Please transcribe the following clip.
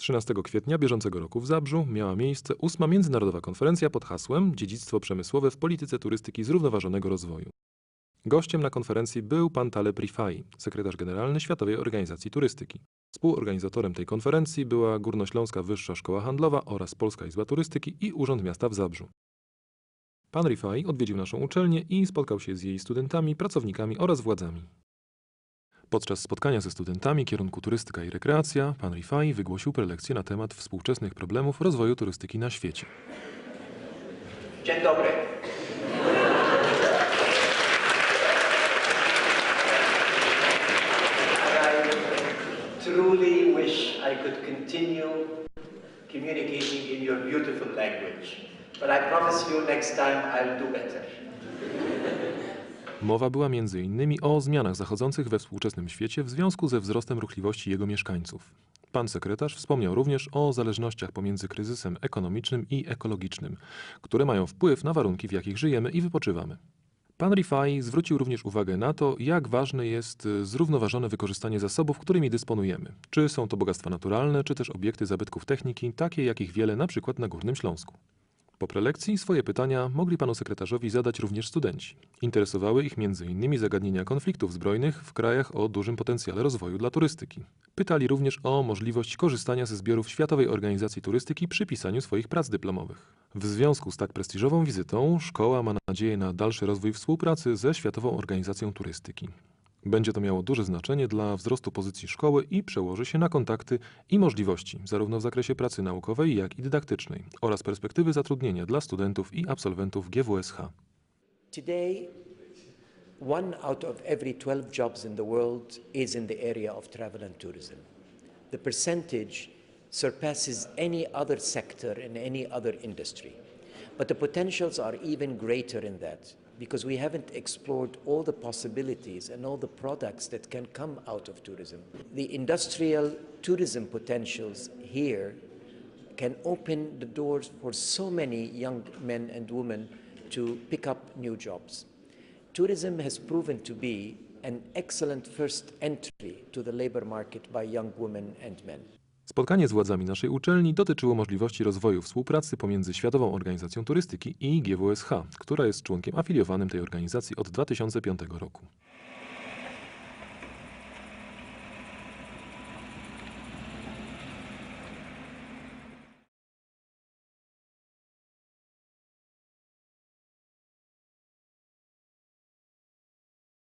13 kwietnia bieżącego roku w Zabrzu miała miejsce ósma międzynarodowa konferencja pod hasłem Dziedzictwo przemysłowe w polityce turystyki zrównoważonego rozwoju. Gościem na konferencji był pan Taleb Rifai, sekretarz generalny Światowej Organizacji Turystyki. Współorganizatorem tej konferencji była Górnośląska Wyższa Szkoła Handlowa oraz Polska Izba Turystyki i Urząd Miasta w Zabrzu. Pan Rifai odwiedził naszą uczelnię i spotkał się z jej studentami, pracownikami oraz władzami. Podczas spotkania ze studentami kierunku turystyka i rekreacja, pan Rifai wygłosił prelekcję na temat współczesnych problemów rozwoju turystyki na świecie. Dzień dobry. Truly wish I could continue communicating in your beautiful language. But I promise you next time I'll do better. Mowa była m.in. o zmianach zachodzących we współczesnym świecie w związku ze wzrostem ruchliwości jego mieszkańców. Pan sekretarz wspomniał również o zależnościach pomiędzy kryzysem ekonomicznym i ekologicznym, które mają wpływ na warunki, w jakich żyjemy i wypoczywamy. Pan Rifai zwrócił również uwagę na to, jak ważne jest y, zrównoważone wykorzystanie zasobów, którymi dysponujemy. Czy są to bogactwa naturalne, czy też obiekty zabytków techniki, takie jakich wiele na przykład na Górnym Śląsku. Po prelekcji swoje pytania mogli panu sekretarzowi zadać również studenci. Interesowały ich m.in. zagadnienia konfliktów zbrojnych w krajach o dużym potencjale rozwoju dla turystyki. Pytali również o możliwość korzystania ze zbiorów Światowej Organizacji Turystyki przy pisaniu swoich prac dyplomowych. W związku z tak prestiżową wizytą szkoła ma nadzieję na dalszy rozwój współpracy ze Światową Organizacją Turystyki. Będzie to miało duże znaczenie dla wzrostu pozycji szkoły i przełoży się na kontakty i możliwości, zarówno w zakresie pracy naukowej, jak i dydaktycznej, oraz perspektywy zatrudnienia dla studentów i absolwentów GWSH. Today, one out of every 12 jobs in the world is in the area of travel and tourism. The percentage surpasses any other sector in any other industry. But the potentials are even greater in that because we haven't explored all the possibilities and all the products that can come out of tourism. The industrial tourism potentials here can open the doors for so many young men and women to pick up new jobs. Tourism has proven to be an excellent first entry to the labor market by young women and men. Spotkanie z władzami naszej uczelni dotyczyło możliwości rozwoju współpracy pomiędzy Światową Organizacją Turystyki i GWSH, która jest członkiem afiliowanym tej organizacji od 2005 roku.